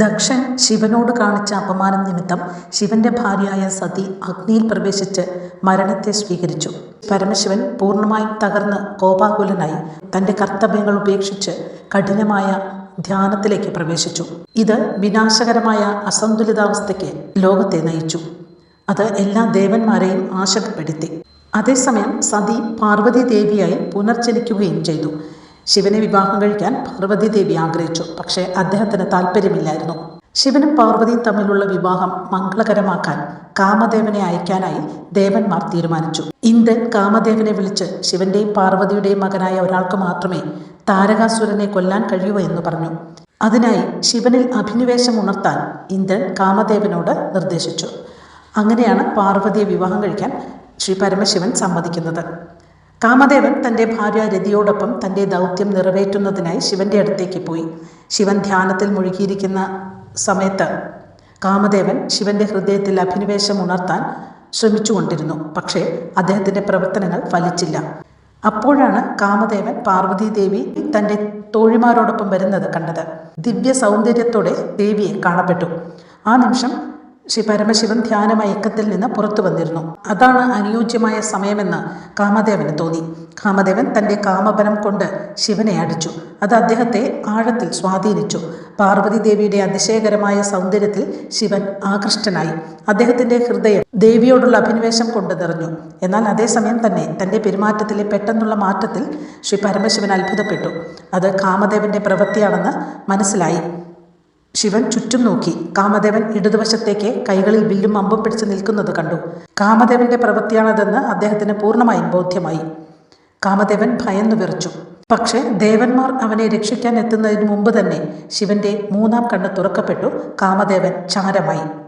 ദക്ഷൻ ശിവനോട് കാണിച്ച അപമാനം നിമിത്തം ശിവന്റെ ഭാര്യയായ സതി അഗ്നിയിൽ പ്രവേശിച്ച് മരണത്തെ സ്വീകരിച്ചു. പരമശിവൻ പൂർണമായും തകർന്ന് കോപാകുലനായി തന്റെ കർത്തവ്യങ്ങൾ ഉപേക്ഷിച്ച് കഠിനമായ ധ്യാനത്തിലേക്ക് പ്രവേശിച്ചു. ഇത് വിനാശകരമായ അസന്തുലിതാവസ്ഥയ്ക്ക് ലോകത്തെ നയിച്ചു. അത് എല്ലാ ദേവന്മാരെയും ആശങ്കപ്പെടുത്തി. അതേസമയം സതി പാർവതി ദേവിയായി പുനർജനിക്കുകയും ചെയ്തു. ശിവനെ വിവാഹം കഴിക്കാൻ പാർവതി ദേവി ആഗ്രഹിച്ചു. പക്ഷേ അദ്ദേഹത്തിന് താല്പര്യമില്ലായിരുന്നു ശിവനും പാർവതിയും തമ്മിലുള്ള വിവാഹം മംഗളകരമാക്കാൻ കാമദേവനെ അയക്കാനായി ദേവന്മാർ തീരുമാനിച്ചു. ഇന്ദ്രൻ കാമദേവനെ വിളിച്ച് ശിവന്റെയും പാർവതിയുടെയും മകനായ ഒരാൾക്ക് മാത്രമേ താരകാസുരനെ കൊല്ലാൻ കഴിയൂ എന്ന് പറഞ്ഞു. അതിനായി ശിവനിൽ അഭിനിവേശം ഉണർത്താൻ ഇന്ദ്രൻ കാമദേവനോട് നിർദ്ദേശിച്ചു. അങ്ങനെയാണ് പാർവതിയെ വിവാഹം കഴിക്കാൻ ശ്രീ പരമശിവൻ സമ്മതിക്കുന്നത്. കാമദേവൻ തന്റെ ഭാര്യ രതിയോടൊപ്പം തന്റെ ദൗത്യം നിറവേറ്റുന്നതിനായി ശിവന്റെ അടുത്തേക്ക് പോയി. ശിവൻ ധ്യാനത്തിൽ മുഴുകിയിരിക്കുന്ന സമയത്ത് കാമദേവൻ ശിവന്റെ ഹൃദയത്തിൽ അഭിനിവേശം ഉണർത്താൻ ശ്രമിച്ചുകൊണ്ടിരുന്നു. പക്ഷേ അദ്ദേഹത്തിന്റെ പ്രവർത്തനങ്ങൾ ഫലിച്ചില്ല. അപ്പോഴാണ് കാമദേവൻ പാർവതി ദേവി തന്റെ തോഴിമാരോടൊപ്പം വരുന്നത് കണ്ടത്. ദിവ്യ സൗന്ദര്യത്തോടെ ദേവിയെ കാണപ്പെട്ടു. ആ നിമിഷം ശ്രീ പരമശിവൻ ധ്യാനമയക്കത്തിൽ നിന്ന് പുറത്തു വന്നിരുന്നു. അതാണ് അനുയോജ്യമായ സമയമെന്ന് കാമദേവന് തോന്നി. കാമദേവൻ തന്റെ കാമബലം കൊണ്ട് ശിവനെ അടിച്ചു. അത് അദ്ദേഹത്തെ ആഴത്തിൽ സ്വാധീനിച്ചു. പാർവതി ദേവിയുടെ അതിശയകരമായ സൗന്ദര്യത്തിൽ ശിവൻ ആകൃഷ്ടനായി. അദ്ദേഹത്തിന്റെ ഹൃദയം ദേവിയോടുള്ള അഭിനിവേശം കൊണ്ട് നിറഞ്ഞു. എന്നാൽ അതേസമയം തന്നെ തന്റെ പെരുമാറ്റത്തിലെ പെട്ടെന്നുള്ള മാറ്റത്തിൽ ശ്രീ പരമശിവൻ അത്ഭുതപ്പെട്ടു. അത് കാമദേവന്റെ പ്രവൃത്തിയാണെന്ന് മനസ്സിലായി. ശിവൻ ചുറ്റും നോക്കി. കാമദേവൻ ഇടതുവശത്തേക്ക് കൈകളിൽ വില്ലും അമ്പും പിടിച്ച് നിൽക്കുന്നത് കണ്ടു. കാമദേവന്റെ പ്രവൃത്തിയാണതെന്ന് അദ്ദേഹത്തിന് പൂർണമായും ബോധ്യമായി. കാമദേവൻ ഭയന്നു വിറച്ചു. പക്ഷേ ദേവന്മാർ അവനെ രക്ഷിക്കാൻ എത്തുന്നതിന് മുമ്പ് തന്നെ ശിവന്റെ മൂന്നാം കണ്ണ് തുറക്കപ്പെട്ടു. കാമദേവൻ ചാരമായി.